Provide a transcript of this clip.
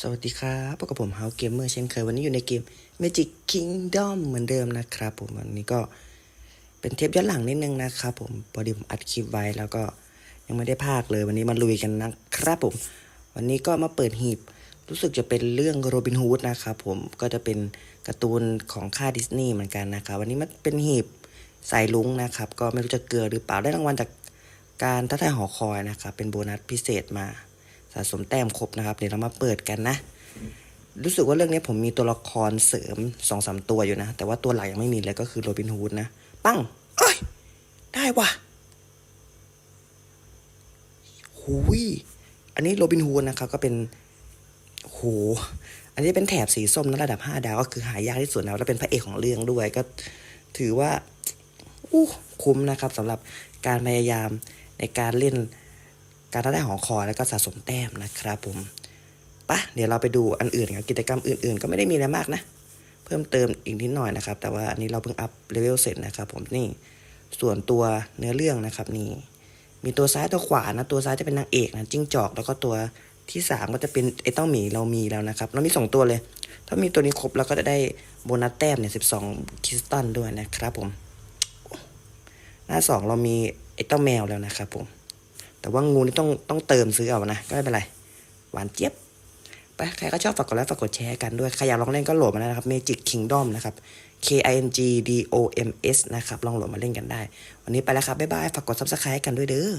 สวัสดีครับพบกับผมเฮาเกมเมอร์เช่นเคย วันนี้อยู่ในเกม Magic Kingdom เหมือนเดิมนะครับผม วันนี้ก็เป็นเทปย้อนหลังนิดนึงนะครับผมพอดีผมอัดคลิปไว้แล้วก็ยังไม่ได้พากเลย วันนี้มาลุยกันนะครับผม วันนี้ก็มาเปิดหีบ รู้สึกจะเป็นเรื่องโรบินฮูดนะครับผมก็จะเป็นการ์ตูนของค่ายดิสนีย์เหมือนกันนะครับวันนี้มันเป็นหีบใสายลุงนะครับ ก็ไม่รู้จะเกลือหรือเปล่าได้รางวัลจากการท้าทายหอคอยนะครับเป็นโบนัสพิเศษมา สะสมแต้มครบนะครับ เดี๋ยวเรามาเปิดกันนะ รู้สึกว่าเรื่องนี้ผมมีตัวละครเสริมสองสามตัวอยู่นะ แต่ว่าตัวหลักยังไม่มีเลยก็คือโรบินฮูดนะ ปั้ง เอ้ย ได้ว่ะหูยอันนี้โรบินฮูดนะครับก็เป็นโหอันนี้เป็นแถบสีส้มนะระดับ 5 ดาวก็คือหายากที่สุดนะแล้วเป็นพระเอกของเรื่องด้วยก็ถือว่าอู้คุ้มนะครับสำหรับการพยายามในการเล่น การท้าทายหอคอแล้วก็สะสมแต้มนะครับผมปะเดี๋ยวเราไปดูอันอื่นกันกิจกรรมอื่นๆ ก็ไม่ได้มีอะไรมากนะ เพิ่มเติมอีกนิดหน่อยนะครับ แต่ว่าอันนี้เราเพิ่งอัพเลเวลเสร็จนะครับ ผมนี่ส่วนตัวเนื้อเรื่องนะครับนี่มีตัวซ้ายตัวขวานะตัวซ้ายจะเป็นนางเอกนะจิ้งจอก แล้วก็ตัวที่สามก็จะเป็นไอ้เต้าหมีเรามีแล้วนะครับ เรามีสองตัวเลย ถ้ามีตัวนี้ครบเราก็จะได้โบนัสแต้มเนี่ยสิบสองคริสตัลด้วยนะครับผม หน้าสองเรามีไอ้เต้าแมวแล้วนะครับผม แต่ว่างูนี่ต้องต้องเติมซื้อเอานะ ก็ไม่เป็นไร หวานเจี๊ยบไปใครก็ชอบฝากกดไลค์ฝากกดแชร์กันด้วย ใครอยากลองเล่นก็โหลดมาได้นะครับ Magic Kingdom นะครับ K I N G D O M S นะครับ ลองโหลดมาเล่นกันได้ วันนี้ไปแล้วครับ บ๊ายบาย ฝากกด Subscribe กันด้วยเด้อ